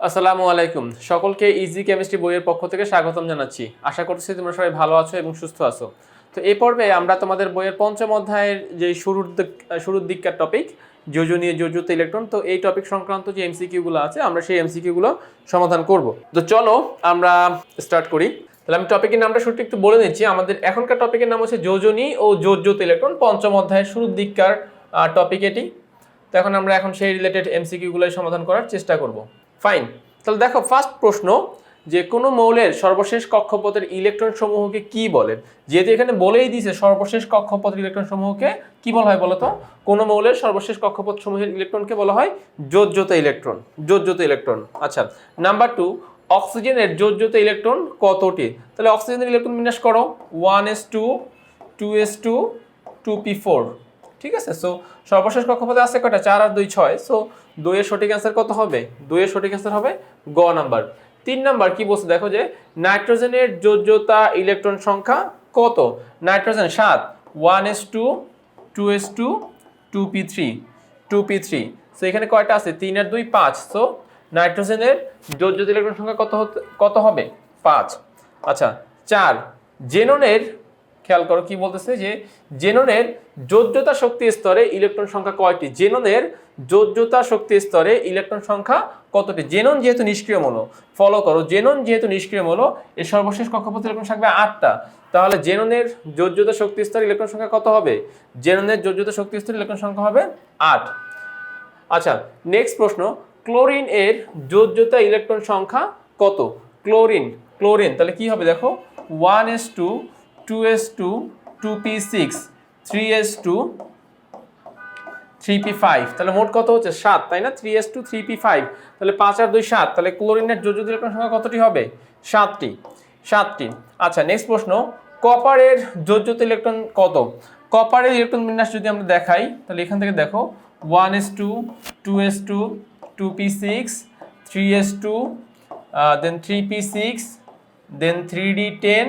আসসালামু আলাইকুম। সকলকে ইজি কেমিস্ট্রি বইয়ের পক্ষ থেকে স্বাগতম জানাচ্ছি। আশা করছি তোমরা সবাই ভালো আছো এবং সুস্থ আছো। তো এই পর্বে আমরা তোমাদের বইয়ের পঞ্চম অধ্যায়ের যে শুরুর দিক- শুরুর দিককার টপিক যোজনীয় যোজ্যত ইলেকট্রন তো এই টপিক সংক্রান্ত যে এমসিকিউগুলো আছে, আমরা সেই এমসিকিউগুলো সমাধান করব। তো চলো আমরা স্টার্ট করি। তাহলে আমি টপিকের নামটা সঠিক একটু বলে নিচ্ছি। আমাদের এখনকার টপিকের নাম হচ্ছে যোজনী ও যোজ্যত ইলেকট্রন পঞ্চম অধ্যায়ের শুরুর দিককার টপিক এটি। তো এখন আমরা এখন সেই রিলেটেড এমসিকিউগুলোই সমাধান করার চেষ্টা করব। ফাইন তাহলে দেখো ফার্স্ট প্রশ্ন যে কোনো মৌলের সর্বশেষ কক্ষপথের ইলেকট্রন সমূহকে কি বলে? যেহেতু এখানে বলেই দিয়েছে সর্বশেষ কক্ষপথের ইলেকট্রন সমূহকে, কি বলা হয় বলতো? কোনো মৌলের সর্বশেষ কক্ষপথ সমূহের ইলেকট্রনকে বলা হয় যোজ্যত ইলেকট্রন যোজ্যত ইলেকট্রন আচ্ছা নাম্বার টু অক্সিজেনের যোজ্যত ইলেকট্রন কতটি? তাহলে অক্সিজেনের ইলেকট্রন বিন্যাস করো। One s two two s two two p four ঠিক আছে? সো সর্বশেষ কক্ষপথে আছে কয়টা? চার আর দুই ছয়। সো দুইয়ের সঠিক অ্যান্সার কত হবে? দুইয়ের সঠিক অ্যান্সার হবে গ নাম্বার। তিন নাম্বার কি বলছে? দেখো যে নাইট্রোজেনের যোজ্যতা ইলেকট্রন সংখ্যা কত? নাইট্রোজেন সাত, one s two two s two two p three, two p three. So এখানে কয়টা আছে? তিন আর দুই পাঁচ। সো নাইট্রোজেনের যোজ্যতা ইলেকট্রন সংখ্যা কত কত হবে? পাঁচ। আচ্ছা চার, জেননের খেয়াল করো কি বলতেছে যে জেননের যোজ্যতা শক্তি স্তরে ইলেকট্রন সংখ্যা কয়টি? জেননের যোজ্যতা শক্তি স্তরে ইলেকট্রন সংখ্যা কতটি? জেনন যেহেতু নিষ্ক্রিয় মূল ফলো করো, জেনন যেহেতু নিষ্ক্রিয় মূল এর সর্বশেষ কক্ষপথ ইলেকট্রন থাকবে আটটা। তাহলে জেননের যোজ্যতা শক্তি স্তরে ইলেকট্রন সংখ্যা কত হবে? জেননের যোজ্যতা শক্তি স্তরে ইলেকট্রন সংখ্যা হবে আট। আচ্ছা নেক্সট প্রশ্ন, ক্লোরিন এর যোজ্যতা ইলেকট্রন সংখ্যা কত? ক্লোরিন ক্লোরিন, তাহলে কি হবে দেখো? One s two two s two two p six three s two three p five তাহলে মোট কত হচ্ছে? সাত, তাই না? Three s two three p five তাহলে পাঁচ আর দুই সাত, তাহলে ক্লোরিনের যোজ্যতা ইলেকট্রন সংখ্যা কতটি হবে? সাতটি সাতটি। আচ্ছা নেক্সট প্রশ্ন, কপারের যোজ্যতা ইলেকট্রন কত? কপারের ইলেকট্রন বিন্যাস যদি আমরা দেখাই, তাহলে এখান থেকে দেখো one s two two s two two p six three s two then three p six then three d ten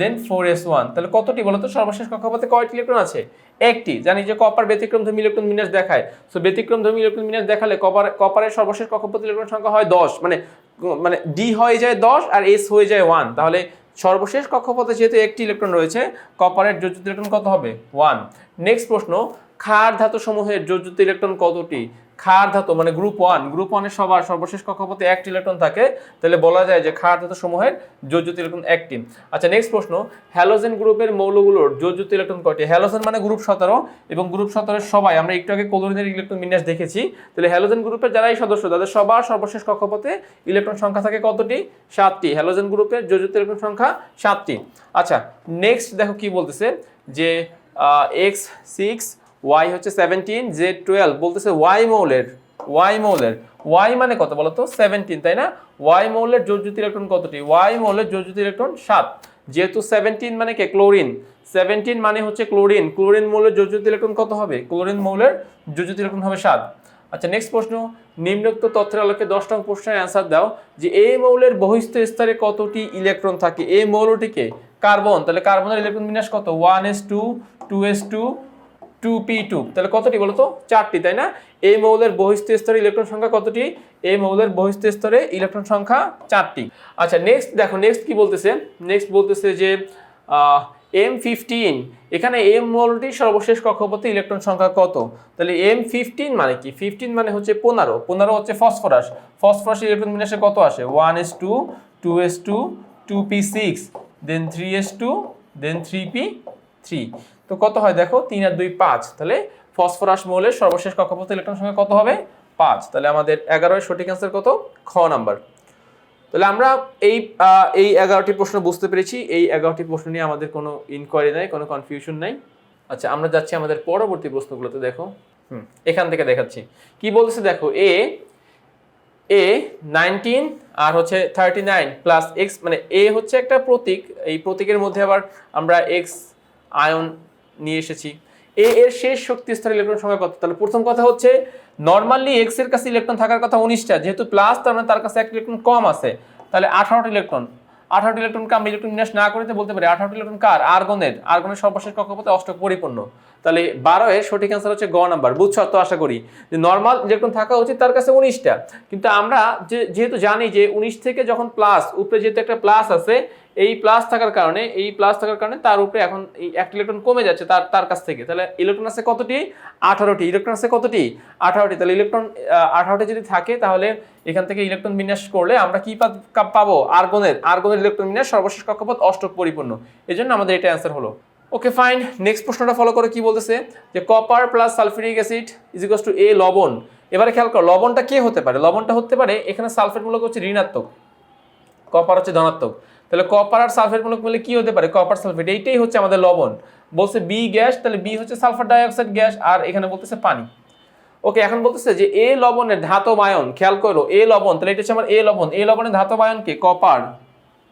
then four s one তাহলে কতটি বলো তো সর্বশেষ কক্ষপথে কয়টি ইলেকট্রন আছে? একটি। জানি যে কপার ব্যতিক্রম ধর্মী ইলেকট্রন বিন্যাস দেখায়। সো ব্যতিক্রম ধর্মী ইলেকট্রন বিন্যাস দেখালে কপার কপারের সর্বশেষ কক্ষপথ ইলেকট্রন সংখ্যা হয় দশ। মানে মানে ডি হয়ে যায় দশ আর এস হয়ে যায় ওয়ান তাহলে সর্বশেষ কক্ষপথে যেহেতু একটি ইলেকট্রন রয়েছে, কপারের যোজিত ইলেকট্রন কত হবে? ওয়ান নেক্সট প্রশ্ন, ক্ষার ধাতু সমূহের যোজ্যত ইলেকট্রন কতটি? ক্ষার ধাতু মানে গ্রুপ ওয়ান গ্রুপ ওয়ানের সবার সর্বশেষ কক্ষপথে একটি ইলেকট্রন থাকে, তাহলে বলা যায় যে ক্ষার ধাতু সমূহের যোজ্যত ইলেকট্রন একটি। আচ্ছা নেক্সট প্রশ্ন হ্যালোজেন গ্রুপের মৌলগুলোর যোজ্যত ইলেকট্রন কয়টি? হ্যালোজেন মানে গ্রুপ সতেরো এবং গ্রুপ সতেরোর সবাই, আমরা একটু আগে ক্লোরিনের ইলেকট্রন বিন্যাস দেখেছি, তাহলে হ্যালোজেন গ্রুপের যারাই সদস্য, তাদের সবার সর্বশেষ কক্ষপথে ইলেকট্রন সংখ্যা থাকে কতটি? সাতটি। হ্যালোজেন গ্রুপের যোজ্যত ইলেকট্রন সংখ্যা সাতটি। আচ্ছা নেক্সট দেখো কি বলতেছে, যে এক্স সিক্স ওয়াই হচ্ছে সেভেন্টিন জেড টুয়েলভ বলতেছে ওয়াই মৌলের ওয়াই মৌলের। ওয়াই মানে কত বলো তো সেভেন্টিন তাই না? ওয়াই মৌলের যোজ্যত ইলেকট্রন কতটি? ওয়াই মৌলের যোজ্যত ইলেকট্রন সাত। যেহেতু সেভেন্টিন মানে কে? ক্লোরিন সেভেন্টিন মানে হচ্ছে ক্লোরিন ক্লোরিন মৌলের যোজ্যত ইলেকট্রন কত হবে? ক্লোরিন মৌলের যোজ্যত ইলেকট্রন হবে সাত। আচ্ছা নেক্সট প্রশ্ন। নিম্নোক্ত তথ্যের আলোকে দশ নং প্রশ্নের অ্যান্সার দাও যে এই মৌলের বহিস্থ স্তরে কতটি ইলেকট্রন থাকে? এই মৌলটিকে কার্বন তাহলে কার্বনের ইলেকট্রন বিন্যাস কত? One s two two s two two p two তাহলে কতটি বলো তো চারটি, তাই না? এই মৌলের বহিস্থ স্তরে ইলেকট্রন সংখ্যা কতটি? এই মৌলের বহিস্থ স্তরে ইলেকট্রন সংখ্যা চারটি। আচ্ছা নেক্সট দেখো নেক্সট কি বলতেছে? নেক্সট বলতেছে যে এম ফিফটিন এখানে এম মৌলটির সর্বশেষ কক্ষপথে ইলেকট্রন সংখ্যা কত? তাহলে এম ফিফটিন মানে কি? ফিফটিন মানে হচ্ছে পনেরো। পনেরো হচ্ছে ফসফরাস। ফসফরাস ইলেকট্রন বিন্যাসে কত আসে? One s two two s two two p six then three s two then three p three তো কত হয় দেখো? তিন আর দুই পাঁচ। তাহলে ফসফরাস মৌলের সর্বশেষ কক্ষপথে ইলেকট্রন সংখ্যা কত হবে? পাঁচ। তাহলে আমাদের এগারোয় সঠিক অ্যান্সার কত? খ নাম্বার তাহলে আমরা এই এই এগারোটি প্রশ্ন বুঝতে পেরেছি। এই এগারোটি প্রশ্ন নিয়ে আমাদের কোনো ইনকোয়ারি নাই, কোনো কনফিউশন নাই। আচ্ছা আমরা যাচ্ছি আমাদের পরবর্তী প্রশ্নগুলোতে, দেখো। হুম, এখান থেকে দেখাচ্ছি। কি বলছে দেখো? এ এ নাইনটিন আর হচ্ছে থার্টি নাইন প্লাস এক্স মানে এ হচ্ছে একটা প্রতীক। এই প্রতীকের মধ্যে আবার আমরা এক্স আয়ন নিয়ে এসেছি। এ এর শেষ শক্তি স্তরে ইলেকট্রন সংখ্যা কত? তাহলে প্রথম কথা হচ্ছে নর্মালি এক্সের কাছে ইলেকট্রন থাকার কথা উনিশটা, যেহেতু প্লাস তার মানে তার কাছে এক ইলেকট্রন কম আছে। তাহলে আঠারোটি ইলেকট্রন আঠারোটি ইলেকট্রনকে আমরা ইলেকট্রন বিন্যাস না করতে বলতে পারি, আঠারোটি ইলেকট্রন কার? আর্গনের আর্গনের সর্বশেষ কক্ষপথে অষ্টক পরিপূর্ণ তাহলে বারো এর সঠিক অ্যান্সার হচ্ছে গ নাম্বার বুঝছ? তো আশা করি যে নর্মাল ইলেকট্রন থাকা উচিত, তার কাছে উনিশটা। কিন্তু আমরা যে, যেহেতু জানি যে উনিশ থেকে যখন প্লাস উপরে যেহেতু একটা প্লাস আছে, এই প্লাস থাকার কারণে, এই প্লাস থাকার কারণে তার উপরে এখন এই একটা ইলেকট্রন কমে যাচ্ছে তার তার কাছ থেকে। তাহলে ইলেকট্রন আছে কতটি? আঠারোটি। ইলেকট্রন আছে কতটি? আঠারোটি। তাহলে ইলেকট্রন আঠারোটি যদি থাকে, তাহলে এখান থেকে ইলেকট্রন বিন্যাস করলে আমরা কি পাবো? আর্গনের আর্গনের ইলেকট্রন বিন্যাস সর্বশেষ কক্ষপথ অষ্টক পরিপূর্ণ। এই জন্য আমাদের এটা অ্যান্সার হলো। ওকে ফাইন নেক্সট প্রশ্নটা ফলো করে কি বলতেছে? যে copper plus sulphuric acid is equal to A লবণ। এবারে খেয়াল করো, লবণটা কে হতে পারে? লবণটা হতে পারে এখানে সালফেট মূলক হচ্ছে ঋণাত্মক। কপার হচ্ছে ধনাত্মক। তাহলে কপার আর সালফেট মূলক মিলে কি হতে পারে? কপার সালফেট এইটাই হচ্ছে আমাদের লবণ। বলছে বি গ্যাস তাহলে বি হচ্ছে সালফার ডাইঅক্সাইড গ্যাস আর এখানে বলতেছে পানি। ওকে এখন বলতেছে যে এ লবণের ধাতব আয়ন, খেয়াল করো এ লবণ, তাহলে এটা হচ্ছে আমার এ লবণ। এ লবণের ধাতব আয়নকে কপার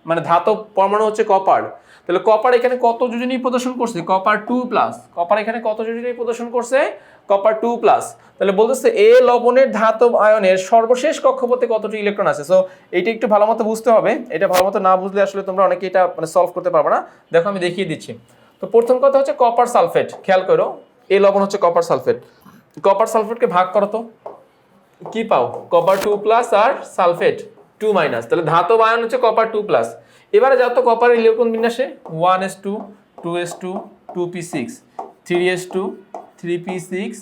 মানে ধাতব পরমাণু হচ্ছে কপার। তাহলে কপার এখানে কত যোজনী প্রদর্শন করছে? কপার টু প্লাস কপার এখানে কত যোজনী প্রদর্শন করছে? কপার টু প্লাস তাহলে বলতেছে এ লবণের ধাতব আয়নের সর্বশেষ কক্ষপথে কতটি ইলেকট্রন আছে? সো এইটা একটু ভালো মতো বুঝতে হবে। এটা ভালো মতো না বুঝলে আসলে তোমরা অনেকে এটা মানে সলভ করতে পারবে না। দেখো আমি দেখিয়ে দিচ্ছি। তো প্রথম কথা হচ্ছে কপার সালফেট খেয়াল করো, এ লবণ হচ্ছে কপার সালফেট কপার সালফেটকে ভাগ করো তো। কি পাও? কপার টু প্লাস আর সালফেট টু মাইনাস তাহলে ধাতব আয়ন হচ্ছে কপার টু প্লাস এবারে যত তো কপার ইলেকট্রন বিন্যাসে one s two two s two two p six three s two three p six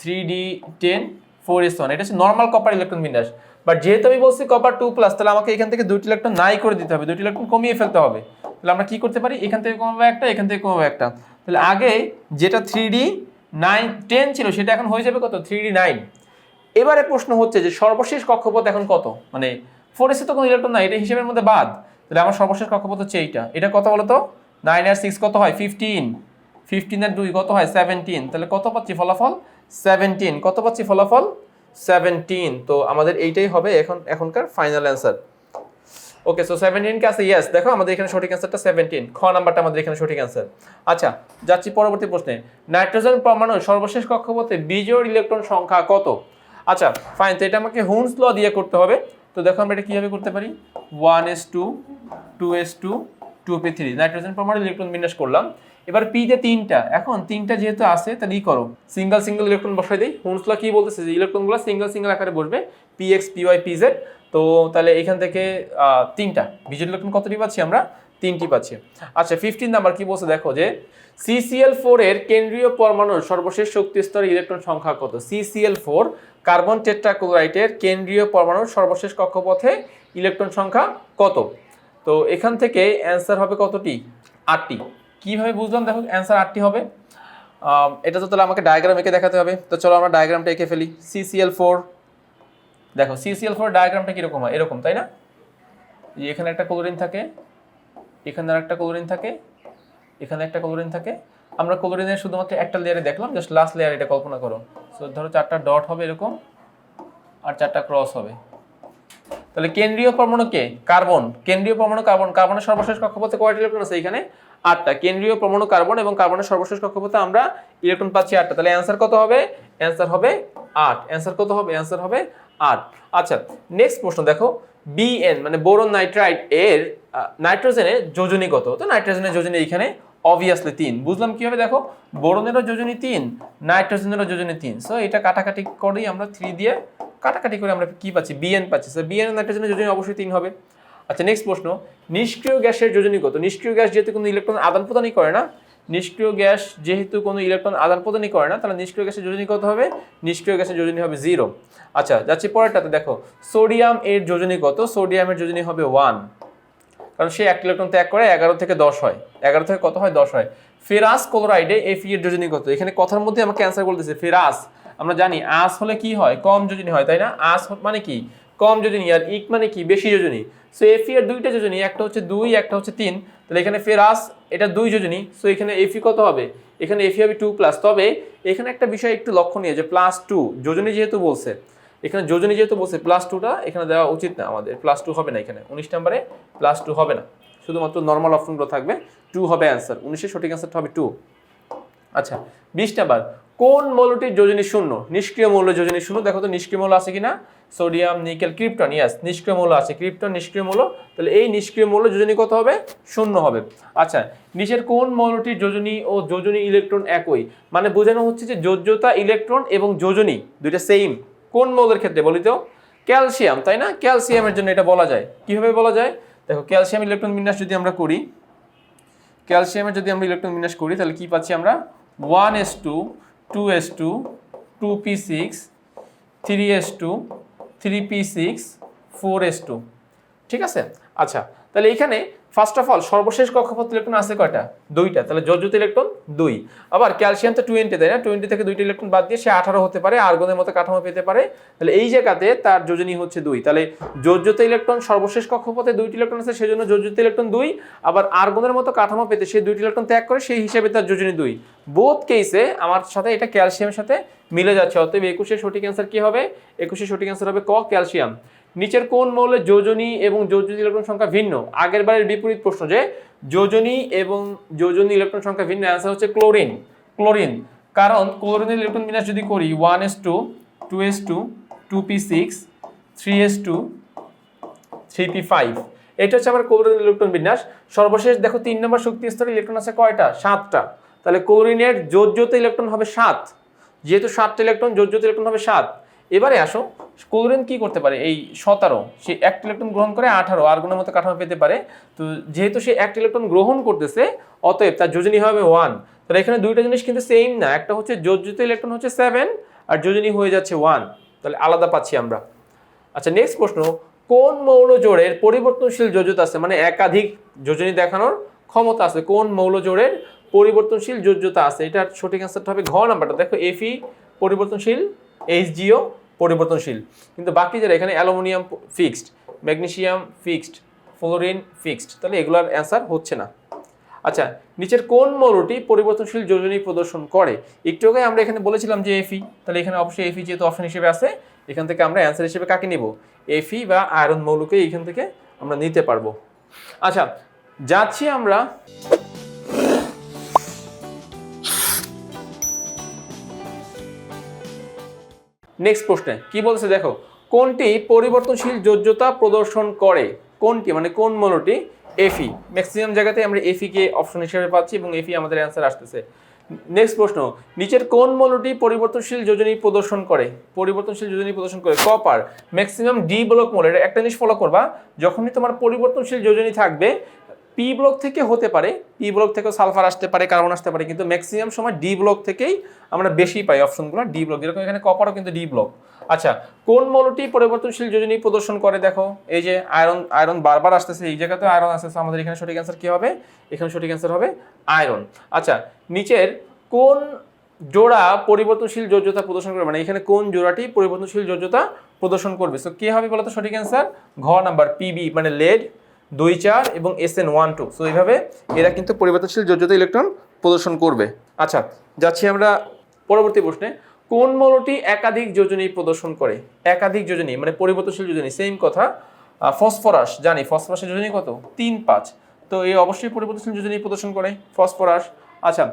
three d ten four s one এটা হচ্ছে নর্মাল কপার ইলেকট্রন বিন্যাস। বাট যেহেতু আমি বলছি কপার টু প্লাস তাহলে আমাকে এখান থেকে দুইটি ইলেকট্রন নাই করে দিতে হবে, দুইটি ইলেকট্রন কমিয়ে ফেলতে হবে। তাহলে আমরা কী করতে পারি? এখান থেকে কমাবো একটা, এখান থেকে কমাবো একটা। তাহলে আগে যেটা থ্রি ডি নাইন টেন ছিল, সেটা এখন হয়ে যাবে কত? থ্রি ডি নাইন এবারে প্রশ্ন হচ্ছে যে সর্বশেষ কক্ষপথ এখন কত? মানে ফোর এসে তো কোনো ইলেকট্রন নাই এটা হিসেবের মধ্যে বাদ। তাহলে আমার সর্বশেষ কক্ষপথ হচ্ছে এইটা। এটা কত বলো তো নাইন আর সিক্স কত হয়? ফিফটিন ফিফটিন আর দুই কত হয়? সেভেন্টিন তাহলে কত পাচ্ছি ফলাফল? সেভেন্টিন কত পাচ্ছি ফলাফল? সেভেন্টিন তো আমাদের এইটাই হবে এখন, এখনকার final answer okay so seventeen কে আছে? ইয়েস দেখো আমাদের এখানে সঠিক অ্যান্সারটা সেভেন্টিন খ নাম্বারটা আমাদের এখানে সঠিক অ্যান্সার আচ্ছা যাচ্ছি পরবর্তী প্রশ্নে। নাইট্রোজেন পরমাণুর সর্বশেষ কক্ষপথে বিজোড় ইলেকট্রন সংখ্যা কত? আচ্ছা ফাইন তো এটা আমাকে হুন্স ল দিয়ে করতে হবে। তো দেখো আমরা এটা কীভাবে করতে পারি? One s two two s two two p three nitrogen পরমাণু ইলেকট্রন বিন্যাস করলাম। এবার পিতে তিনটা, এখন তিনটা যেহেতু আছে তাহলে ই করো? সিঙ্গেল সিঙ্গেল ইলেকট্রন বসাই দিই। হুন্সলা কি বলতেছে? যে ইলেকট্রনগুলো সিঙ্গেল সিঙ্গেল আকারে বসবে p x p y p z তো তাহলে এখান থেকে তিনটা, বিজেড ইলেকট্রন কতটি পাচ্ছি আমরা? তিনটি পাচ্ছি। আচ্ছা ফিফটিন নাম্বার কি বলছে দেখো যে সিসিএল ফোর এর কেন্দ্রীয় পরমাণুর সর্বশেষ শক্তি স্তরের ইলেকট্রন সংখ্যা কত? সিসিএল ফোর কার্বন টেট্রাক্লোরাইটের কেন্দ্রীয় পরমাণুর সর্বশেষ কক্ষপথে ইলেকট্রন সংখ্যা কত? তো এখান থেকে অ্যান্সার হবে কতটি? আটটি। কীভাবে বুঝলাম? দেখো অ্যান্সার আটটি হবে। এটা তো তাহলে আমাকে ডায়াগ্রাম এঁকে দেখাতে হবে। তো চলো আমরা ডায়াগ্রামটা এঁকে ফেলি। সিসিএল ফোর দেখো সিসিএল ফোর ডায়াগ্রামটা কীরকম হয়? এরকম, তাই না? এখানে একটা ক্লোরিন থাকে। এখানে আর একটা ক্লোরিন থাকে, এখানে একটা ক্লোরিন থাকে। আমরা ক্লোরিনের শুধুমাত্র একটা লেয়ারে দেখলাম জাস্ট লাস্ট লেয়ার এটা কল্পনা করো সো ধরো চারটা ডট হবে এরকম, আর চারটা ক্রস হবে। তাহলে কেন্দ্রীয় পরমাণু কে? কার্বন কেন্দ্রীয় পরমাণু কার্বন কার্বনের সর্বশেষ কক্ষপথে কয়টা ইলেকট্রন আছে এখানে? আটটা। কেন্দ্রীয় পরমাণু কার্বন এবং কার্বনের সর্বশেষ কক্ষপথে আমরা ইলেকট্রন পাচ্ছি আটটা। তাহলে অ্যান্সার কত হবে? অ্যান্সার হবে আট। অ্যান্সার কত হবে? অ্যান্সার হবে আট। আচ্ছা নেক্সট প্রশ্ন দেখো। বিএন মানে বোরন নাইট্রাইট এর আহ, নাইট্রোজেনের যোজনী কত তো নাইট্রোজেনের যোজনী এখানে অবভিয়াসলি তিন। বুঝলাম কি হবে দেখো বোরনেরও যোজনী তিন নাইট্রোজেনেরও যোজনী তিন। সো এটা কাটাকাটি করেই আমরা থ্রি দিয়ে কাটাকাটি করে আমরা কি পাচ্ছি? বিএন পাচ্ছি। সো বিএন নাইট্রোজেনের যোজনী অবশ্যই তিন হবে। আচ্ছা নেক্সট প্রশ্ন। নিষ্ক্রিয় গ্যাসের যোজনী কত? নিষ্ক্রিয় গ্যাস যেহেতু কোনো ইলেকট্রন আদান প্রদানই করে না নিষ্ক্রিয় গ্যাস যেহেতু কোনো ইলেকট্রন আদান প্রদানই করে না তাহলে নিষ্ক্রিয় গ্যাসের যোজনী কত হবে? নিষ্ক্রিয় গ্যাসের যোজনী হবে জিরো আচ্ছা যাচ্ছি পরেরটাতে। দেখো সোডিয়াম এর যোজনী কত? সোডিয়ামের যোজনী হবে ওয়ান কারণ সে এক ইলেকট্রন ত্যাগ করে এগারো থেকে দশ হয়। এগারো থেকে কত হয়? দশ হয়। ফেরাস ক্লোরাইডে এফি এর যোজনী কত এখানে কথার মধ্যে আমাকে অ্যান্সার বলতেছে, ফেরাস। আমরা জানি আস হলে কি হয়? কম যোজনী হয়, তাই না? আস মানে কি? কম যোজনী আর ইক মানে কি? বেশি যোজনী। সো এফি এর দুইটা যোজনী, একটা হচ্ছে দুই, একটা হচ্ছে তিন। তাহলে এখানে ফেরাস, এটা দুই যোজনী। সো এখানে এফি কত হবে? এখানে এফি হবে টু প্লাস তবে এখানে একটা বিষয় একটু লক্ষণীয় যে প্লাস টু যোজনী যেহেতু বলছে এখানে যোজনী যেহেতু বলছে প্লাস টুটা এখানে দেওয়া উচিত না আমাদের। প্লাস টু হবে না এখানে। উনিশ নাম্বারে প্লাস টু হবে না। শুধুমাত্র নর্মাল অপশনগুলো থাকবে। টু হবে অ্যান্সার উনিশের সঠিক অ্যান্সারটা হবে টু আচ্ছা বিশ নাম্বার। কোন মৌলটির যোজনী শূন্য? নিষ্ক্রিয় মৌল যোজনী শূন্য। দেখো তো নিষ্ক্রিয় মৌল আছে কিনা? সোডিয়াম নিকেল ক্রিপ্টন ইয়াস নিষ্ক্রিয় মৌল আছে। ক্রিপ্টন নিষ্ক্রিয় মৌল। তাহলে এই নিষ্ক্রিয় মৌল যোজনী কত হবে? শূন্য হবে। আচ্ছা নিচের কোন মৌলটির যোজনী ও যোজনী ইলেকট্রন একই? মানে বোঝানো হচ্ছে যে যোজ্যতা ইলেকট্রন এবং যোজনী, দুইটা সেম কোন মৌলের ক্ষেত্রে বলি তো ক্যালসিয়াম, তাই না? ক্যালসিয়ামের জন্য এটা বলা যায়। কীভাবে বলা যায়? দেখো, ক্যালসিয়াম ইলেকট্রন বিন্যাস যদি আমরা করি, ক্যালসিয়ামের যদি আমরা ইলেকট্রন বিন্যাস করি, তাহলে কি পাচ্ছি আমরা? One s two two s two two p six, three s two, three p six, four s two. ঠিক আছে? আচ্ছা তাহলে এইখানে ফার্স্ট অফ অল সর্বশেষ কক্ষপথ ইলেকট্রন আছে কয়টা? দুইটা। তাহলে যোজ্যত ইলেকট্রন, দুই। আবার ক্যালসিয়াম তো টোয়েন্টি তাই না? টোয়েন্টি থেকে দুইটা ইলেকট্রন বাদ দিয়ে সে আঠারো হতে পারে, আর্গনের মতো কাঠামো পেতে পারে। তাহলে এই জায়গাতে তার যোজনী হচ্ছে দুই। তাহলে যোজ্যত ইলেকট্রন সর্বশেষ কক্ষপথে দুইটি ইলেকট্রন আছে, সেজন্য যোজ্যত ইলেকট্রন দুই। আবার আর্গনের মতো কাঠামো পেতে সে দুইটি ইলেকট্রন ত্যাগ করে, সেই হিসাবে তার যোজনী দুই। বোধ কেসে আমার সাথে এটা ক্যালসিয়ামের সাথে মিলে যাচ্ছে। অতএব একুশে সঠিক অ্যান্সার কি হবে? একুশে সঠিক অ্যান্সার হবে ক ক্যালসিয়াম। নিচের কোন মৌলের যোজনী এবং যোজনী ইলেকট্রন সংখ্যা ভিন্ন? আগের বারের বিপরীত প্রশ্ন যে, যোজনী এবং যোজনী ইলেকট্রন সংখ্যা ভিন্ন অ্যান্সার হচ্ছে ক্লোরিন ক্লোরিন কারণ ক্লোরিনের ইলেকট্রন বিন্যাস যদি করি one s two two s two two p six three s two three p five এটা হচ্ছে আমার ক্লোরিন ইলেকট্রন বিন্যাস। সর্বশেষ দেখো তিন নম্বর শক্তি স্তরে ইলেকট্রন আছে কয়টা? সাতটা। তাহলে ক্লোরিনের যোজ্যত ইলেকট্রন হবে সাত। যেহেতু সাতটা ইলেকট্রন যোজ্যত ইলেকট্রন হবে সাত। এবারে আসো, ক্লোরিন কি করতে পারে? এই সতেরো, সে এক ইলেকট্রন গ্রহণ করে আঠারো, আর্গনের মতো কাঠামো পেতে পারে। তো যেহেতু সে এক ইলেকট্রন গ্রহণ করতেছে, অতএব তার যোজনী হবে ওয়ান। তাহলে এখানে দুইটা জিনিস কিন্তু সেম না, একটা হচ্ছে যোজ্যত ইলেকট্রন হচ্ছে সেভেন আর যোজনী হয়ে যাচ্ছে ওয়ান তাহলে আলাদা পাচ্ছি আমরা। আচ্ছা নেক্সট প্রশ্ন, কোন মৌল জোড়ের পরিবর্তনশীল যোজ্যতা আছে? মানে একাধিক যোজনী দেখানোর ক্ষমতা আছে। কোন মৌল জোড়ের পরিবর্তনশীল যোজ্যতা আছে? এটার সঠিক অ্যান্সারটা হবে ঘ নাম্বারটা। দেখো এফি পরিবর্তনশীল এইচজিও পরিবর্তনশীল। কিন্তু বাকি যারা এখানে aluminium fixed magnesium fixed, fluorine fixed, তাহলে এগুলোর অ্যান্সার হচ্ছে না। আচ্ছা নিচের কোন মৌলটি পরিবর্তনশীল যোজনী প্রদর্শন করে? একটু আগে আমরা এখানে বলেছিলাম যে এফি তাহলে এখানে অবশ্যই এফি যেহেতু অপশন হিসেবে আছে, এখান থেকে আমরা অ্যান্সার হিসেবে কাকে নিব? এফি বা আয়রন মৌলকে এখান থেকে আমরা নিতে পারব। আচ্ছা যাচ্ছি আমরা নেক্সট প্রশ্নে, কি বলছে দেখো, কোনটি পরিবর্তনশীল যোজ্যতা প্রদর্শন করে? কোনটি? মানে কোন মৌলটি? এফি ম্যাক্সিমাম জায়গাতে আমরা এফি কে অপশন হিসেবে পাচ্ছি এবং এফি আমাদের অ্যান্সার আসতেছে। নেক্সট প্রশ্ন, নিচের কোন মৌলটি পরিবর্তনশীল যোজনী প্রদর্শন করে? পরিবর্তনশীল যোজনী প্রদর্শন করে কপার ম্যাক্সিমাম ডি ব্লক মৌল এটা একটা জিনিস ফলো করবা, যখনই তোমার পরিবর্তনশীল যোজনী থাকবে পি ব্লক থেকে হতে পারে পি ব্লক থেকেও সালফার আসতে পারে কার্বন আসতে পারে, কিন্তু ম্যাক্সিমাম সময় ডি ব্লক থেকেই আমরা বেশি পাই অপশনগুলো ডি ব্লক যেরকম এখানে কপারও কিন্তু ডি ব্লক আচ্ছা কোন মৌলটি পরিবর্তনশীল যোজনী প্রদর্শন করে? দেখো, এই যে আয়রন আয়রন বারবার আসতেছে, এই জায়গাতেও আয়রন আসতেছে, আমাদের এখানে সঠিক অ্যান্সার কী হবে? এখানে সঠিক অ্যান্সার হবে আয়রন আচ্ছা নিচের কোন জোড়া পরিবর্তনশীল যোজ্যতা প্রদর্শন করবে? মানে এখানে কোন জোড়াটি পরিবর্তনশীল যোজ্যতা প্রদর্শন করবে? সো কি হবে বলতো? সঠিক অ্যান্সার ঘ নাম্বার পিবি মানে লেড দুই চার এবং S N one two so এইভাবে এরা কিন্তু পরিবর্তনশীল যোজ্যতা ইলেকট্রন প্রদর্শন করবে। আচ্ছা যাচ্ছি আমরা পরবর্তী প্রশ্নে। কোন মৌলটি একাধিক যোজনী প্রদর্শন করে? একাধিক যোজনী মানে পরিবর্তনশীল যোজনী সেম কথা ফসফরাস জানি ফসফরাসের যোজনী কত? তিন পাঁচ। তো এই অবশ্যই পরিবর্তনশীল যোজনী প্রদর্শন করে ফসফরাস আচ্ছা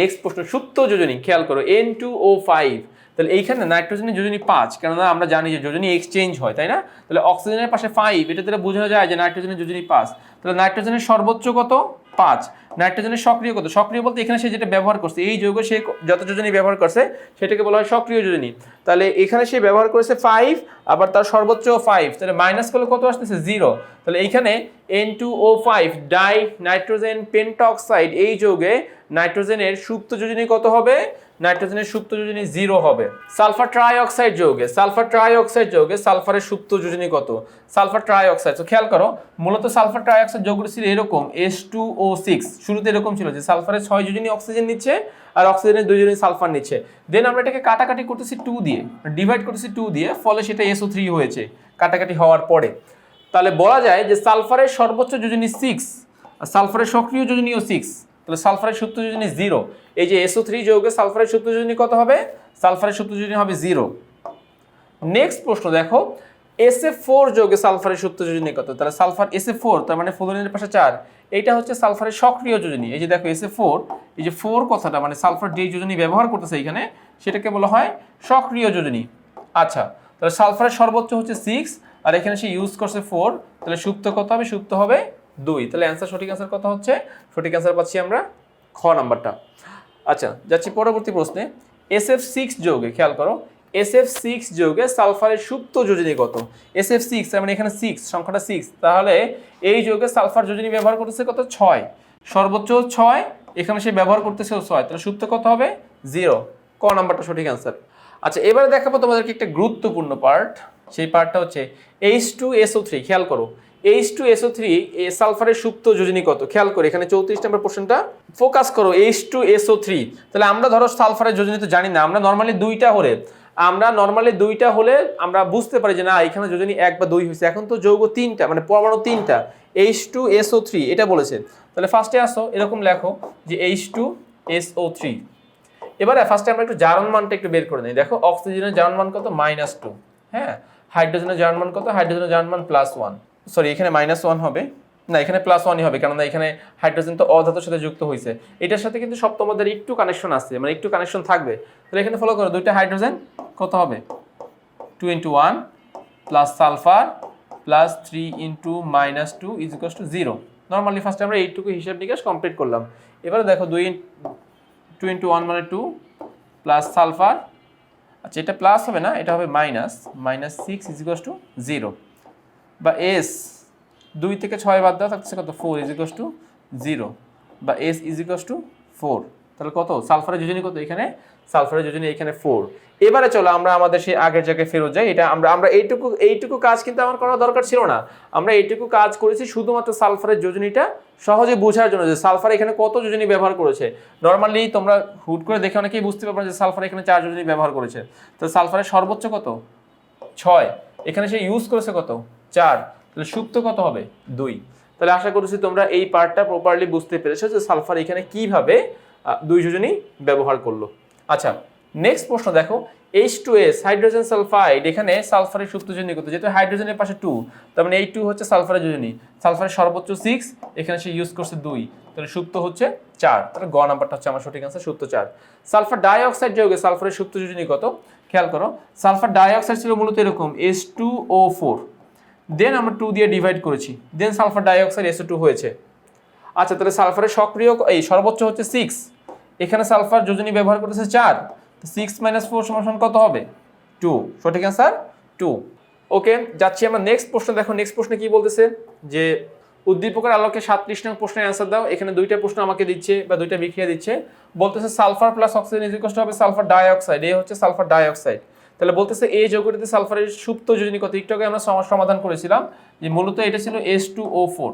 নেক্সট প্রশ্ন সুপ্ত যোজনী খেয়াল করো এন টু ও ফাইভ তাহলে এইখানে নাইট্রোজেনের যোজনী পাঁচ, কেননা আমরা জানি যে যোজনী এক্সচেঞ্জ হয়, তাই না? তাহলে অক্সিজেনের পাশে ফাইভ এটা দ্বারা বোঝা যায় যে নাইট্রোজেনের যোজনী পাঁচ। তাহলে নাইট্রোজেনের সর্বোচ্চ কত? পাঁচ। নাইট্রোজেনের সক্রিয় কত? সক্রিয় বলতে এখানে সে যেটা ব্যবহার করছে, এই যৌগ সে যত যোজনী ব্যবহার করছে, সেটাকে বলা হয় সক্রিয় যোজনী। তাহলে এখানে সে ব্যবহার করেছে ফাইভ আবার তার সর্বোচ্চ ফাইভ তাহলে মাইনাস করলে কত আসতেছে? জিরো তাহলে এইখানে N two O five dinitrogen pentoxide এই যৌগে নাইট্রোজেনের সুপ্ত যোজনী কত হবে? নাইট্রোজেনের সুপ্ত যোজনী জিরো হবে। সালফার ট্রাইঅক্সাইড যৌগে সালফার ট্রাইঅক্সাইড যৌগে সালফারের সুপ্ত যোজনী কত? সালফার ট্রাইঅক্সাইড তো খেয়াল করো, মূলত সালফার ট্রাইঅক্সাইড যৌগটি ছিল এরকম এস টু ও সিক্স শুরুতে এরকম ছিল যে সালফারের ছয় যোজনী অক্সিজেন নিচ্ছে আর অক্সিজেনের দুই যোজনী সালফার নিচ্ছে। দেন আমরা এটাকে কাটাকাটি করতেছি টু দিয়ে ডিভাইড করতেছি টু দিয়ে, ফলে সেটা এসও থ্রি হয়েছে, কাটাকাটি হওয়ার পরে। তাহলে বলা যায় যে সালফারের সর্বোচ্চ যোজনী সিক্স আর সালফারের সক্রিয় যোজনীও সিক্স তাহলে সালফারের সুপ্ত যোজনী জিরো এই যে এসও থ্রি যৌগে সালফারের সুপ্ত যোজনী কত হবে? সালফারের সুপ্ত যোজনী হবে জিরো নেক্সট প্রশ্ন দেখো এস এফ ফোর যোগে সালফারের সুপ্ত যোজনী কত? তাহলে সালফার এস এফ ফোর তার মানে ফ্লোরিনের পাশে চার, এইটা হচ্ছে সালফারের সক্রিয় যোজনী। এই যে দেখো এস এফ ফোর এই যে ফোর কথাটা মানে সালফার যে যোজনী ব্যবহার করতেছে এখানে সেটাকে বলা হয় সক্রিয় যোজনী। আচ্ছা তাহলে সালফারের সর্বোচ্চ হচ্ছে সিক্স আর এখানে সে ইউজ করছে ফোর তাহলে সুপ্ত কত হবে? সুপ্ত হবে দুই। তাহলে অ্যান্সার সঠিক অ্যান্সার কত হচ্ছে? সঠিক অ্যান্সার পাচ্ছি আমরা খ নাম্বারটা। আচ্ছা যাচ্ছি পরবর্তী প্রশ্নে। এস এফ সিক্স যোগে, খেয়াল করো এস এফ সিক্স যোগে সালফারের সুপ্ত যোজনী কত? এস এফ সিক্স মানে এখানে সিক্স সংখ্যাটা সিক্স তাহলে এই যোগে সালফার যোজনী ব্যবহার করতেছে কত? ছয়। সর্বোচ্চ ছয়, এখানে সে ব্যবহার করতেছে ছয়। তাহলে সুপ্ত কত হবে? জিরো ক নাম্বারটা সঠিক অ্যান্সার আচ্ছা এবারে দেখাবো তোমাদেরকে একটা গুরুত্বপূর্ণ পার্ট সেই পার্টটা হচ্ছে এইচ টু এসও থ্রি খেয়াল করো। H two S O three সালফারের সুপ্ত যোজনী কত? খেয়াল করো, এখানে চৌত্রিশ নম্বর পোর্শনটা ফোকাস করো এইচ টু এসও থ্রি তাহলে আমরা ধরো সালফারের যোজনী তো জানি না, আমরা নর্মালি দুইটা হলে, আমরা নর্মালি দুইটা হলে আমরা বুঝতে পারি যে না, এখানে যোজনী এক বা দুই হয়েছে। এখন তো যৌগ তিনটা মানে পরমাণু তিনটা। এইচ টু এসও থ্রি এটা বলেছে। তাহলে ফার্স্টে আসো, এরকম লেখো যে এইচ টু এসও থ্রি এবারে ফার্স্টে আমরা একটু জারণ মানটা একটু বের করে নিই। দেখো অক্সিজেনের জারণ মান কত? মাইনাস টু হ্যাঁ? হাইড্রোজেনের জারণ মান কত? হাইড্রোজেনের মান প্লাস ওয়ান সরি এখানে মাইনাস ওয়ান হবে। না, এখানে প্লাস ওয়ানই হবে, কেননা এখানে হাইড্রোজেন তো অধাতুর সাথে যুক্ত হয়েছে এটার সাথে কিন্তু সপ্তমদের একটু কানেকশন আছে মানে একটু কানেকশন থাকবে। তাহলে এখানে ফলো করো, দুইটা হাইড্রোজেন কত হবে? Two into one plus sulphur plus three into minus two is equal to zero normally ফার্স্টে আমরা এইটুকু হিসাব নিকাশ কমপ্লিট করলাম। এবারে দেখো, দুই টু ইন্টু ওয়ান মানে টু প্লাস সালফার আচ্ছা এটা প্লাস হবে না, এটা হবে minus minus six is equal to zero বা এস দুই থেকে ছয় বাদ দেওয়া থাকছে কত? Four is equal to zero বা S is equal to four তাহলে কত? সালফারের যোজনী কত এখানে? সালফারের যোজনী এখানে ফোর এবারে চলো আমরা আমাদের সেই আগের জায়গায় ফেরত যাই। এটা আমরা আমরা এইটুকু এইটুকু কাজ কিন্তু আমার করার দরকার ছিল না। আমরা এইটুকু কাজ করেছি শুধুমাত্র সালফারের যোজনীটা সহজে বোঝার জন্য যে সালফার এখানে কত যোজনী ব্যবহার করেছে। নর্মালি তোমরা হুট করে দেখে অনেকেই বুঝতে পারবে যে সালফার এখানে চার যোজনী ব্যবহার করেছে। তো সালফারের সর্বোচ্চ কত? ছয়। এখানে সে ইউজ করেছে কত? চার। তাহলে সুপ্ত কত হবে? দুই। তাহলে আশা করছি তোমরা এই পার্টটা প্রপারলি বুঝতে পেরেছ যে সালফার এখানে কীভাবে দুই যোজনী ব্যবহার করল। আচ্ছা নেক্সট প্রশ্ন দেখো H two S hydrogen sulphide এখানে সালফারের সুপ্ত যোজনী কত যেহেতু হাইড্রোজেনের পাশে টু তার মানে এই টু হচ্ছে সালফারের যোজনী। সালফারের সর্বোচ্চ সিক্স এখানে সে ইউজ করছে দুই, তাহলে সুপ্ত হচ্ছে চার। তাহলে গ নাম্বারটা হচ্ছে আমার সঠিক আনসার সুপ্ত চার। সালফার ডাইঅক্সাইড যৌগে সালফারের সুপ্ত যোজনী কত? খেয়াল করো সালফার ডাইঅক্সাইড ছিল মূলত এরকম S two O four then আমরা টু দিয়ে ডিভাইড করেছি then sulphur dioxide SO two হয়েছে। আচ্ছা তাহলে সালফারের সক্রিয়, এই সর্বোচ্চ হচ্ছে সিক্স এখানে সালফার যোজনী ব্যবহার করেছে চার। সিক্স মাইনাস ফোর সমান কত হবে? টু সঠিক অ্যান্সার টু ওকে যাচ্ছি আমরা নেক্সট প্রশ্ন। দেখো নেক্সট প্রশ্নে কি বলতেছে? যে উদ্দীপকের আলোকে সাতত্রিশ নং প্রশ্নের অ্যান্সার দাও। এখানে দুইটা প্রশ্ন আমাকে দিচ্ছে বা দুইটা বিক্রিয়া দিচ্ছে। বলতেছে সালফার প্লাস অক্সিজেন ইজিকষ্ট হবে সালফার ডাইঅক্সাইড এ হচ্ছে সালফার ডাইঅক্সাইড তাহলে বলতেছে এই যৌগটিতে সালফারের সুপ্ত যোজনী কত? একটু আমরা সমাধান করেছিলাম যে মূলত এটা ছিল S two O four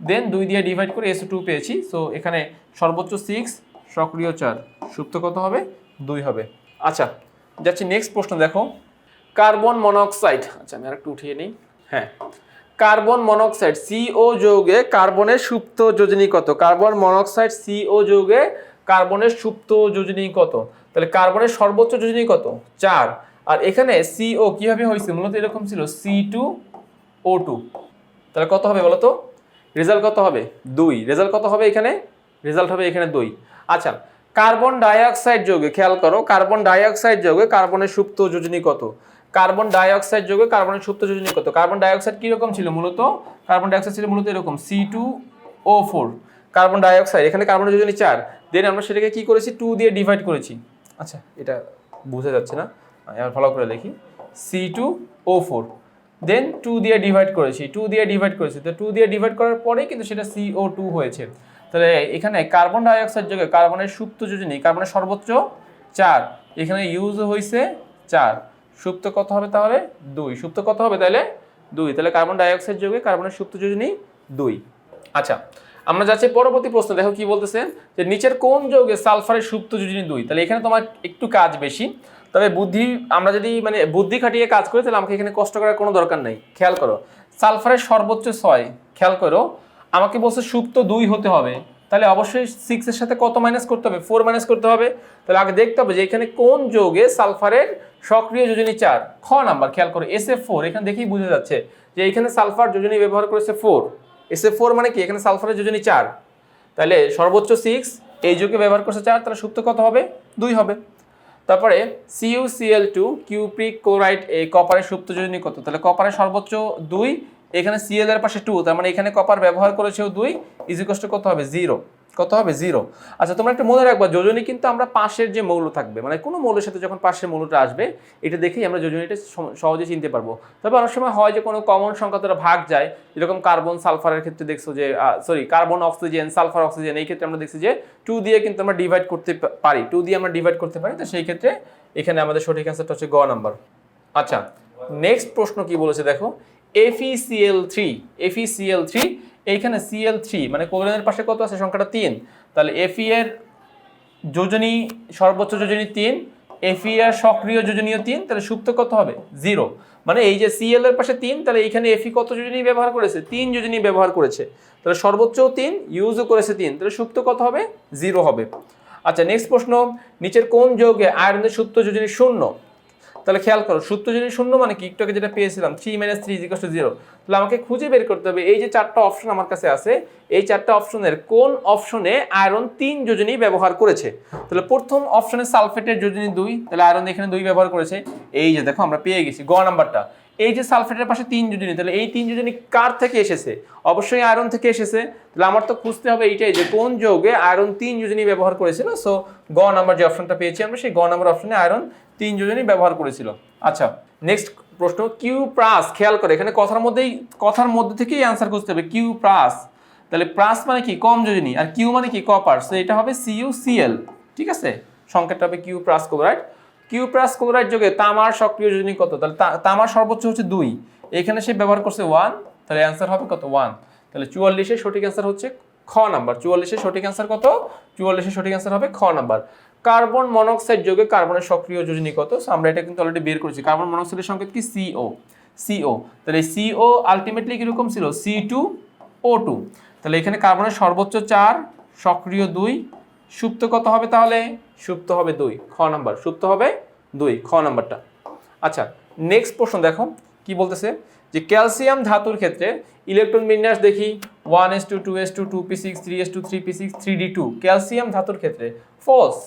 then দুই দিয়ে ডিভাইড করে এস টু পেয়েছি। সো এখানে সর্বোচ্চ সিক্স সক্রিয় চার। সুপ্ত কত হবে? দুই হবে। আচ্ছা যাচ্ছি নেক্সট প্রশ্ন দেখো। কার্বন মনোক্সাইড আচ্ছা আমি আরেকটু উঠিয়ে নিই। হ্যাঁ কার্বন মনোক্সাইড সিও যৌগে কার্বনের সুপ্ত যোজনী কত? কার্বন মনোক্সাইড সিও যৌগে কার্বনের সুপ্ত যোজনী কত? তাহলে কার্বনের সর্বোচ্চ যোজনী কত? চার। আর এখানে সিও কীভাবে হয়েছে? মূলত এরকম ছিল সি টু ও টু তাহলে কত হবে বলো তো রেজাল্ট কত হবে? দুই। রেজাল্ট কত হবে এখানে? রেজাল্ট হবে এখানে দুই। আচ্ছা কার্বন ডাইঅক্সাইড যোগে খেয়াল করো, কার্বন ডাইঅক্সাইড যোগে কার্বনের সুপ্ত যোজনী কত? কার্বন ডাইঅক্সাইড যোগে কার্বনের সুপ্ত যোজনী কত? কার্বন ডাইঅক্সাইড কীরকম ছিল মূলত? কার্বন ডাইঅক্সাইড ছিল মূলত এরকম C two O four carbon dioxide, এখানে কার্বনের যোজনী চার। দেন আমরা সেটাকে কি করেছি? টু দিয়ে ডিভাইড করেছি। আচ্ছা এটা বোঝা যাচ্ছে না। আবার ভালো করে দেখি। C two O four then two দিয়ে ডিভাইড করেছি টু দিয়ে ডিভাইড করেছি। তো টু দিয়ে ডিভাইড করার পরেই কিন্তু সেটা সিও টু হয়েছে। তাহলে এখানে কার্বন ডাইঅক্সাইড যোগে কার্বনের সুপ্ত যোজনী কার্বনের সর্বোচ্চ চার। এখানে ইউজ হয়েছে চার। সুপ্ত কত হবে তাহলে? দুই। সুপ্ত কত হবে তাহলে? দুই। তাহলে কার্বন ডাইঅক্সাইড যোগে কার্বনের সুপ্ত যোজনী দুই। আচ্ছা আমরা যাচ্ছি পরবর্তী প্রশ্ন। দেখো কি বলতেছে? যে নিচের কোন যৌগে সালফারের সুপ্ত যোজনী দুই? তাহলে এখানে তোমার একটু কাজ বেশি। তবে বুদ্ধি, আমরা যদি মানে বুদ্ধি খাটিয়ে কাজ করি, তাহলে আমাকে এখানে কষ্ট করার কোনো দরকার নেই। খেয়াল করো, সালফারের সর্বোচ্চ ছয়। খেয়াল করো আমাকে বলছে সুপ্ত দুই হতে হবে। তাহলে অবশ্যই সিক্সের সাথে কত মাইনাস করতে হবে? ফোর মাইনাস করতে হবে। তাহলে আগে দেখতে হবে যে এখানে কোন যোগে সালফারের সক্রিয় যোজনী চার? খ নাম্বার, খেয়াল করো এস এফ ফোর এখানে দেখেই বোঝা যাচ্ছে যে এখানে সালফার যোজনী ব্যবহার করেছে ফোর এস এফ ফোর মানে কি? এখানে সালফারের যোজনী চার। তাহলে সর্বোচ্চ সিক্স এই যুগে ব্যবহার করছে চার, তাহলে সুপ্ত কত হবে? দুই হবে। তারপরে সিইউসিএল টু কিউপ্রিক ক্লোরাইড এই কপারের সুপ্ত যোজনী কত? তাহলে কপারের সর্বোচ্চ দুই, এখানে সিএল এর পাশে টু তার মানে এখানে কপার ব্যবহার করেছেও দুই ইজিকষ্ট কত হবে? জিরো কত হবে? জিরো আচ্ছা তোমরা একটা মনে রাখবা, যোজনী কিন্তু আমরা পাশের যে মৌল থাকবে মানে কোনো মৌলের সাথে যখন পাশের মৌলটা আসবে, এটা দেখেই আমরা যোজনীটা সহজে চিনতে পারব। তবে অনেক সময় হয় যে কোনো কমন সংখ্যা দ্বারা ভাগ যায়, যেরকম কার্বন সালফারের ক্ষেত্রে দেখছ যে sorry carbon oxygen sulphur oxygen এই ক্ষেত্রে আমরা দেখছি যে টু দিয়ে কিন্তু আমরা ডিভাইড করতে পারি। টু দিয়ে আমরা ডিভাইড করতে পারি, তো সেই ক্ষেত্রে এখানে আমাদের সঠিক অ্যান্সারটা হচ্ছে গ নাম্বার আচ্ছা নেক্সট প্রশ্ন কি বলেছে দেখো? এফিসিএল থ্রি এফিসিএল থ্রি এইখানে সিএল থ্রি মানে কোলনের পাশে কত আছে? সংখ্যাটা তিন। তাহলে এফি এর যোজনী, সর্বোচ্চ যোজনী তিন এফি এর সক্রিয় যোজনীয় তিন, তাহলে সুপ্ত কত হবে? জিরো। মানে এই যে সিএল এর পাশে তিন, তাহলে এইখানে এফি কত যোজনী ব্যবহার করেছে? তিন যোজনী ব্যবহার করেছে। তাহলে সর্বোচ্চ তিন ইউজও করেছে তিন, তাহলে সুপ্ত কত হবে? জিরো হবে। আচ্ছা নেক্সট প্রশ্ন, নিচের কোন যৌগে আয়রনের সুপ্ত যোজনী শূন্য? তাহলে খেয়াল করো, সূত্র যদি শূন্য মানে কি? একটু যেটা পেয়েছিলাম three minus three is equal to zero তাহলে আমাকে খুঁজে বের করতে হবে, এই যে চারটা অপশন আমার কাছে আছে, এই চারটা অপশনের কোন অপশনে আয়রন তিন যোজনী ব্যবহার করেছে? তাহলে প্রথম অপশনে সালফেটের যোজনী দুই, তাহলে আয়রন এখানে দুই ব্যবহার করেছে, এই যে দেখো আমরা পেয়ে গেছি, গ নাম্বারটা এই যে সালফেটের পাশে তিন যোজনী তাহলে এই তিন যোজনী কার থেকে এসেছে? অবশ্যই আয়রন থেকে এসেছে। তাহলে আমার তো খুঁজতে হবে এইটাই যে কোন যোগে আয়রন তিন যোজনী ব্যবহার করেছিল। সো গ নাম্বার যে অপশনটা পেয়েছি আমরা, সেই গ নাম্বার অপশনে আয়রন তিন যোজনী ব্যবহার করেছিল। আচ্ছা নেক্সট প্রশ্ন কিউ প্রাস খেয়াল করে, এখানে কথার মধ্যেই, কথার মধ্যে থেকেই অ্যান্সার খুঁজতে হবে কিউ প্রাস তাহলে প্রাস মানে কি? কম যোজনী আর কিউ মানে কি? কপার সো এটা হবে সিইউ সিএল ঠিক আছে? সংকেতটা হবে cuprous chloride cuprous chloride যোগে তামার সক্রিয় যোজনী কত? তাহলে তামার সর্বোচ্চ হচ্ছে দুই। এখানে সে ব্যবহার করছে ওয়ান তাহলে অ্যান্সার হবে কত? ওয়ান তাহলে চুয়াল্লিশের সঠিক অ্যান্সার হচ্ছে খ নাম্বার চুয়াল্লিশের সঠিক অ্যান্সার কত? চুয়াল্লিশের সঠিক অ্যান্সার হবে খ নাম্বার কার্বন মনোক্সাইড যোগে কার্বনের সক্রিয় যোজনী কত? আমরা এটা কিন্তু অলরেডি বের করেছি। কার্বন মনোক্সাইডের সংকেত কি? সিও সিও তাহলে সিও আলটিমেটলি কীরকম ছিল? সি টু ও টু তাহলে এখানে কার্বনের সর্বোচ্চ চার, সক্রিয় দুই। সুপ্ত কত হবে তাহলে? সুপ্ত হবে দুই, খ নাম্বার। সুপ্ত হবে দুই, খ নাম্বারটা। আচ্ছা নেক্সট প্রশ্ন দেখো, কি বলতেছে? যে ক্যালসিয়াম ধাতুর ক্ষেত্রে ইলেকট্রন বিন্যাস দেখি one s two two s two two p six three s two three p six three d two calcium ধাতুর ক্ষেত্রে ফলস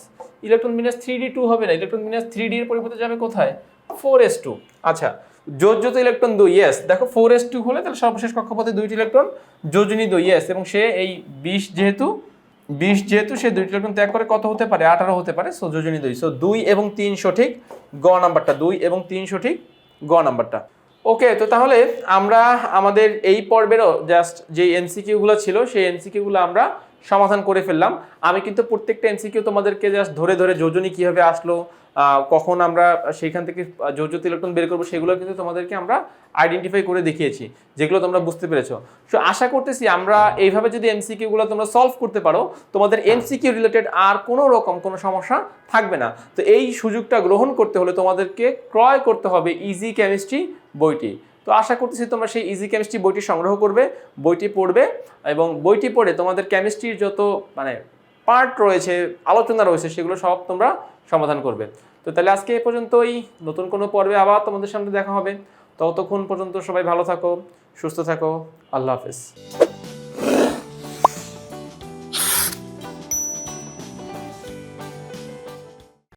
ইলেকট্রন বিন্যাস থ্রি ডি টু হবে না, ইলেকট্রন বিন্যাস থ্রি ডি এর পরিবর্তে যাবে কোথায়? ফোর এস টু আচ্ছা যোজ্যত ইলেকট্রন দুই ইয়েস দেখো ফোর এস টু হলে তাহলে সর্বশেষ কক্ষপথে দুইটি ইলেকট্রন, যোজনী দুই ইয়েস এবং সে এই বিশ যেহেতু বিশ যেহেতু, সে দুইটি ইলেকট্রন ত্যাগ করে কত হতে পারে? আঠারো হতে পারে। সো যোজনী দুই। সো দুই এবং তিন সঠিক গ নাম্বারটা। দুই এবং তিন সঠিক গ নাম্বারটা। ওকে তো তাহলে আমরা আমাদের এই পর্বেরও জাস্ট যে এনসিকিউগুলো ছিল, সেই এনসিকিউগুলো আমরা সমাধান করে ফেললাম। আমি কিন্তু প্রত্যেকটা এমসিকিউ তোমাদেরকে জাস্ট ধরে ধরে যোজনী কীভাবে আসলো কখন আমরা সেইখান থেকে যোজ্যত ইলেকট্রন বের করব সেগুলো কিন্তু তোমাদেরকে আমরা আইডেন্টিফাই করে দেখিয়েছি, যেগুলো তোমরা বুঝতে পেরেছ। সো আশা করতেছি আমরা এইভাবে যদি এমসিকিউগুলো তোমরা সলভ করতে পারো, তোমাদের এমসিকিউ রিলেটেড আর কোনো রকম কোনো সমস্যা থাকবে না। তো এই সুযোগটা গ্রহণ করতে হলে তোমাদেরকে ক্রয় করতে হবে ইজি কেমিস্ট্রি বইটি। তো আশা করতেছি তোমরা সেই ইজি কেমিস্ট্রি বইটি সংগ্রহ করবে, বইটি পড়বে এবং বইটি পড়ে তোমাদের কেমিস্ট্রির যত মানে পার্ট রয়েছে, আলোচনা রয়েছে, সেগুলো সব তোমরা সমাধান করবে। তো তাহলে আজকে এ পর্যন্তই। নতুন কোনো পর্বে আবার তোমাদের সামনে দেখা হবে। ততক্ষণ পর্যন্ত সবাই ভালো থাকো, সুস্থ থাকো। আল্লাহ হাফেজ।